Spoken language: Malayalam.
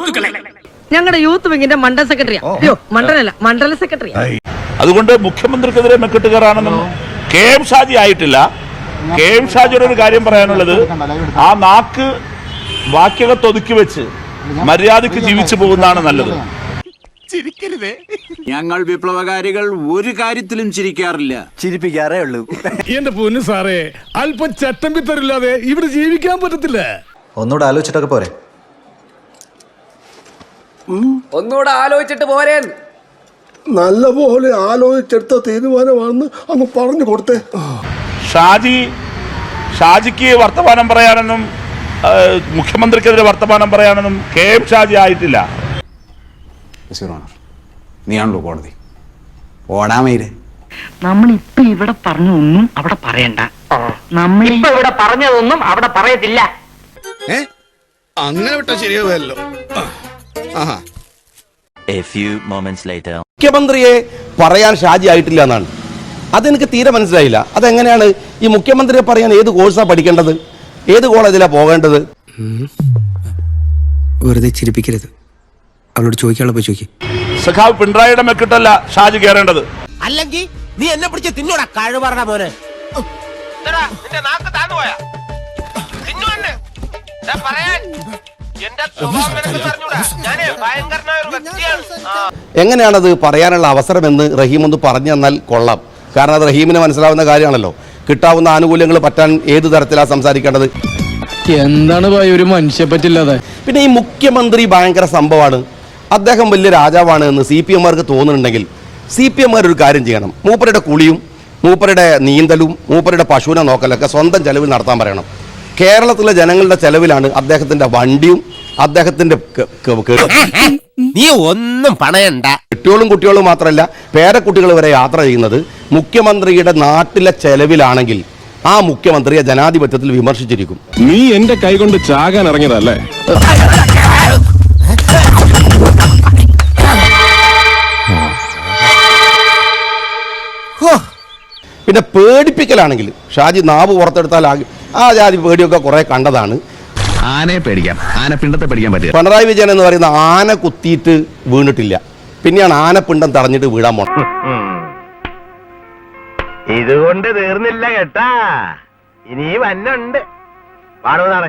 സുഹൃത്തുക്കളെ. ഞങ്ങളുടെ യൂത്ത് വിങ്ങിന്റെ മണ്ഡല സെക്രട്ടറിയോ. അയ്യോ മണ്ഡലല്ല മണ്ഡല സെക്രട്ടറി അതുകൊണ്ട് മുഖ്യമന്ത്രിക്കെതിരെ മെക്കിട്ട് കയറാണെന്നും കെ എം ഷാജി ആയിട്ടില്ല. കെ എം ഷാജിയുടെ ഒരു കാര്യം പറയാനുള്ളത്. ആ നാക്ക് വാക്യകത്ത് ഒതുക്കി വെച്ച് മര്യാദയ്ക്ക് ജീവിച്ചു പോകുന്നതാണ് നല്ലത്. ഞങ്ങൾ വിപ്ലവകാരികൾ ഒരു കാര്യത്തിലും ചിരിക്കാറില്ല. ചിരിപ്പിക്കാറേ ഉള്ളൂ. എന്റെ പൊന്നു സാറേ അല്പം ചട്ടമ്പിത്തരില്ലാതെ ഇവിടെ ജീവിക്കാൻ പറ്റത്തില്ല. ഒന്നുകൂടെ ആലോചിച്ചിട്ടൊക്കെ പോരെ. ഒന്നുകൂടെ ആലോചിച്ചിട്ട് പോരേൻ. നല്ലപോലെ ആലോചിച്ചെടുത്ത തീരുമാനമാണെന്ന് അങ്ങ് പറഞ്ഞു കൊടുത്തേ. ഷാജി ഷാജിക്ക് വർത്തമാനം പറയാനൊന്നും മുഖ്യമന്ത്രിക്കെതിരെ വർത്തമാനം പറയാനൊന്നും കെ എം ഷാജി ആയിട്ടില്ല. നീയാണല്ലോ കോടതി. ഓടാമയിരെ നമ്മൾ ഇപ്പൊ ഇവിടെ പറഞ്ഞൊന്നും അവിടെ പറയണ്ട. നമ്മൾ ഇപ്പൊ ഇവിടെ പറഞ്ഞതൊന്നും അവിടെ പറയത്തില്ല. അങ്ങനെ വിട്ടാ ശരിയാവല്ലോ മുഖ്യമന്ത്രിയെ പറയാൻ ഷാജി ആയിട്ടില്ല എന്നാണ്. അതെനിക്ക് തീരെ മനസ്സിലായില്ല. അതെങ്ങനെയാണ് ഈ മുഖ്യമന്ത്രിയെ പറയാൻ ഏത് കോഴ്സാണ് പഠിക്കേണ്ടത്? ഏത് കോളേജിലാണ് പോകേണ്ടത്? വെറുതെ ചിരിപ്പിക്കരുത്. അവളോട് ചോദിക്കാനുള്ള പോയി ചോദിക്കും. സഖാവ് പിണറായിയുടെ മെക്കിട്ടല്ല ഷാജി കയറേണ്ടത്. അല്ലെങ്കിൽ നീ എന്നെ പിടിച്ച് തിന്നോടാ കഴിവറ മോനെ. എങ്ങനെയാണത് പറയാനുള്ള അവസരമെന്ന് റഹീം ഒന്ന് പറഞ്ഞു തന്നാൽ കൊള്ളാം. കാരണം അത് റഹീമിന് മനസ്സിലാവുന്ന കാര്യമാണല്ലോ. കിട്ടാവുന്ന ആനുകൂല്യങ്ങൾ പറ്റാൻ ഏത് തരത്തിലാണ് സംസാരിക്കേണ്ടത്? എന്താണ് ഒരു മനുഷ്യ പറ്റില്ലാതെ? പിന്നെ ഈ മുഖ്യമന്ത്രി ഭയങ്കര സംഭവമാണ്. അദ്ദേഹം വലിയ രാജാവാണ് എന്ന് സി പി എമ്മാർക്ക് തോന്നുന്നുണ്ടെങ്കിൽ സി പി എമ്മാർ ഒരു കാര്യം ചെയ്യണം. മൂപ്പരുടെ കുളിയും മൂപ്പരുടെ നീന്തലും മൂപ്പരുടെ പശുവിനെ നോക്കലൊക്കെ സ്വന്തം ചെലവിൽ നടത്താൻ പറയണം. കേരളത്തിലെ ജനങ്ങളുടെ ചെലവിലാണ് അദ്ദേഹത്തിന്റെ വണ്ടിയും അദ്ദേഹത്തിന്റെ നീ ഒന്നും പണയണ്ട. കുട്ടികളും കുട്ടികളും മാത്രമല്ല പേരക്കുട്ടികൾ വരെ യാത്ര ചെയ്യുന്നത് മുഖ്യമന്ത്രിയുടെ നാട്ടിലെ ചെലവിലാണെങ്കിൽ ആ മുഖ്യമന്ത്രിയെ ജനാധിപത്യത്തിൽ വിമർശിച്ചിരിക്കും. നീ എന്റെ കൈകൊണ്ട് ചാകാൻ ഇറങ്ങിയതല്ലേ? പേടിപ്പിക്കലാണെങ്കിൽ ഷാജി നാവ് പുറത്തെടുത്താൽ ആ ജാതി പേടിയൊക്കെ കുറെ കണ്ടതാണ്. ആനയെ പേടിക്കാം. ആന പിണ്ടത്തെ പേടിക്കാൻ പറ്റില്ല. പിണറായി വിജയൻ എന്ന് പറയുന്ന ആന കുത്തിയിട്ട് വീണിട്ടില്ല. പിന്നെയാണ് ആനപ്പിണ്ടം തടഞ്ഞിട്ട് വീഴാൻ പോണം ഇതുകൊണ്ട് തീർന്നില്ല കേട്ടാ. ഇനി വന്നുണ്ട് പാടുന്നതാണ്